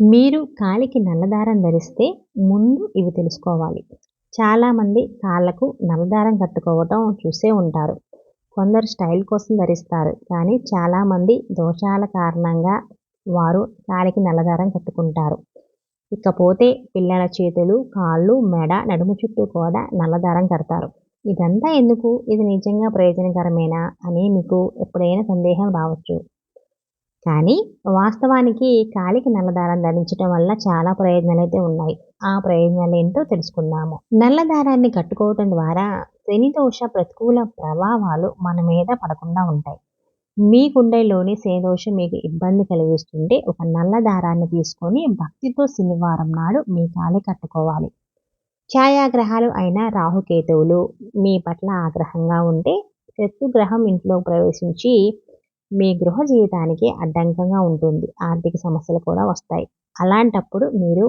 మీరు కాలికి నల్లదారం ధరిస్తే ముందు ఇవి తెలుసుకోవాలి. చాలామంది కాళ్ళకు నల్లదారం కట్టుకోవటం చూసే ఉంటారు. కొందరు స్టైల్ కోసం ధరిస్తారు. కానీ చాలామంది దోషాల కారణంగా వారు కాలికి నల్లదారం కట్టుకుంటారు. ఇకపోతే పిల్లల చేతులు కాళ్ళు మెడ నడుము చుట్టూ కూడా నల్లదారం కడతారు. ఇదంతా ఎందుకు? ఇది నిజంగా ప్రయోజనకరమేనా? అని మీకు ఎప్పుడైనా సందేహం రావచ్చు. కానీ వాస్తవానికి కాలికి నల్లదారం ధరించడం వల్ల చాలా ప్రయోజనాలు అయితే ఉన్నాయి. ఆ ప్రయోజనాలు ఏంటో తెలుసుకుందాము. నల్లదారాన్ని కట్టుకోవటం ద్వారా శని దోష ప్రతికూల ప్రభావాలు మన మీద పడకుండా ఉంటాయి. మీ గుండెలోని శనిదోషం మీకు ఇబ్బంది కలిగిస్తుంటే ఒక నల్ల దారాన్ని తీసుకొని భక్తితో శనివారం నాడు మీ కాలి కట్టుకోవాలి. ఛాయాగ్రహాలు అయిన రాహుకేతువులు మీ పట్ల ఆగ్రహంగా ఉంటే శత్రుగ్రహం ఇంట్లో ప్రవేశించి మీ గృహ జీవితానికి అడ్డంకంగా ఉంటుంది. ఆర్థిక సమస్యలు కూడా వస్తాయి. అలాంటప్పుడు మీరు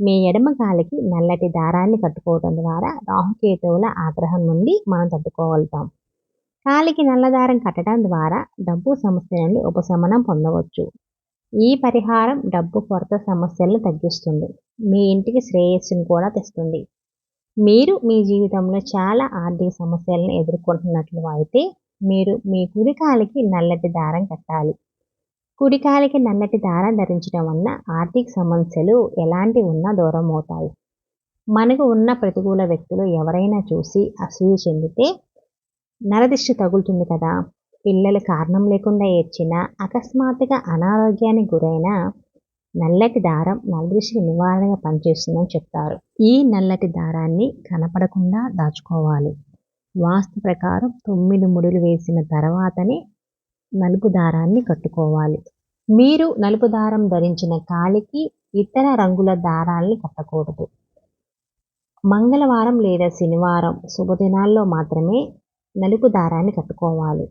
మీ ఎడమ కాలికి నల్లటి దారాన్ని కట్టుకోవడం ద్వారా రాహుకేతువుల ఆగ్రహం నుండి మనం తట్టుకోగలుగుతాం. కాలికి నల్లదారం కట్టడం ద్వారా డబ్బు సమస్య నుండి ఉపశమనం పొందవచ్చు. ఈ పరిహారం డబ్బు కొరత సమస్యలను తగ్గిస్తుంది. మీ ఇంటికి శ్రేయస్సును కూడా తెస్తుంది. మీరు మీ జీవితంలో చాలా ఆర్థిక సమస్యలను ఎదుర్కొంటున్నట్లు అయితే మీరు మీ కుడికాలికి నల్లటి దారం కట్టాలి. కుడికాలికి నల్లటి దారం ధరించడం వలన ఆర్థిక సమస్యలు ఎలాంటి ఉన్నా దూరం అవుతాయి. మనకు ఉన్న ప్రతికూల వ్యక్తులు ఎవరైనా చూసి అసూయ చెందితే నరదిష్టి తగులుతుంది కదా. పిల్లలు కారణం లేకుండా ఏడ్చినా అకస్మాత్తుగా అనారోగ్యానికి గురైన నల్లటి దారం నల్లదృష్టికి నివారణగా పనిచేస్తుందని చెప్తారు. ఈ నల్లటి దారాన్ని కనపడకుండా దాచుకోవాలి. వాస్తు ప్రకారం తొమ్మిది ముడులు వేసిన తర్వాతనే నలుపు దారాన్ని కట్టుకోవాలి. మీరు నలుపు దారం ధరించిన కాలికి ఇతర రంగుల దారాల్ని కట్టకూడదు. మంగళవారం లేదా శనివారం శుభదినాల్లో మాత్రమే నలుపు దారాన్ని కట్టుకోవాలి.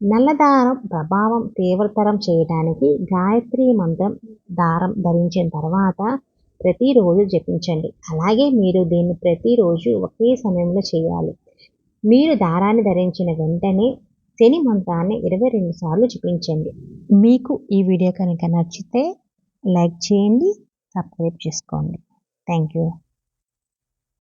నల్ల దారం ప్రభావం తీవ్రతరం చేయడానికి గాయత్రి మంత్రం దారం ధరించిన తర్వాత ప్రతిరోజు జపించండి. అలాగే మీరు దీన్ని ప్రతిరోజు ఒకే సమయంలో చేయాలి. మీరు దారాన్ని ధరించిన వెంటనే శని మంత్రాన్ని ఇరవై రెండు సార్లు చూపించండి మీకు ఈ వీడియో కనుక నచ్చితే లైక్ చేయండి సబ్స్క్రైబ్ చేసుకోండి. Thank you